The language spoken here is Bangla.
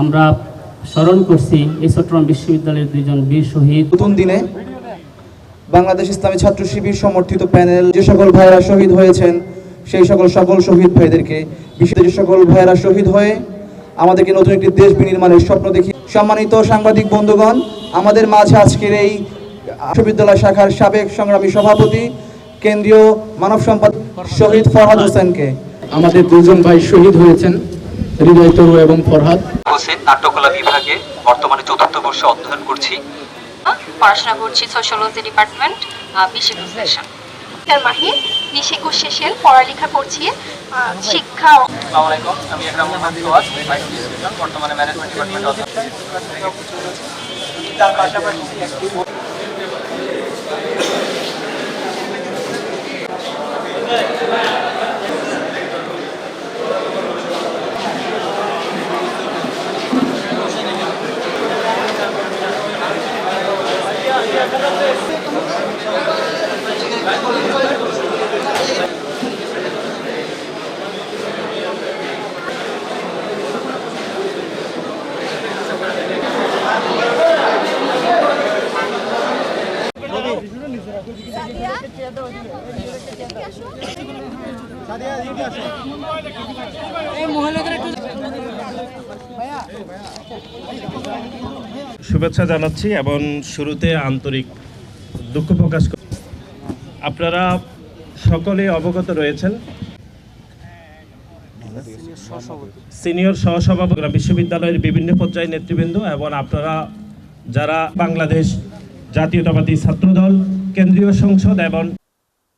আমরা স্মরণ করছি এই চট্টগ্রাম বিশ্ববিদ্যালয়ের দুইজন বীর শহীদ। নতুন দিনে বাংলাদেশ ইসলামী ছাত্র শিবির সমর্থিত প্যানেল যে সকল ভাইয়েরা শহীদ হয়েছেন সেই সকল সকল শহীদ ভাইদেরকে বিশ্বের যে সকল ভাইয়েরা শহীদ হয়ে আমাদেরকে নতুন একটি দেশ বিনির্মাণের স্বপ্ন দেখি। সম্মানিত সাংবাদিক বন্ধুগণ আমাদের মাঝে আজকের এই বিশ্ববিদ্যালয় শাখার সাবেক সংগ্রামী সভাপতি কেন্দ্রীয় মানব সম্পদ শহীদ ফরহাদ হোসেনকে। আমাদের দুজন ভাই শহীদ হয়েছেন। হৃদয় তরু এবং ফরহাদ। হোসেন নাট্যকলা বিভাগে বর্তমানে চতুর্থ বর্ষে অধ্যয়ন করছি। পড়াশোনা করছি সোশ্যালজি ডিপার্টমেন্ট বিশ একুশ সেশন মাহি বিশ একুশ সেশন পড়ালেখা করছি আহ, শিক্ষা আলাইকুম আমি একরাম মোহাম্মদ সোহাগ ভাইস প্রেসিডেন্ট বর্তমানে ম্যানেজমেন্ট ডিপার্টমেন্টে অধ্যয়ন তার পাশাপাশি একটি Gracias. শুভেচ্ছা জানাচ্ছি এবং শুরুতে আন্তরিক দুঃখ প্রকাশ আপনারা সকলে অবগত রয়েছেন। সিনিয়র সহসভাপতি বিশ্ববিদ্যালয়ের বিভিন্ন পর্যায়ে নেতৃবৃন্দ এবং আপনারা যারা বাংলাদেশ জাতীয়তাবাদী ছাত্রদল কেন্দ্রীয় সংসদ এবং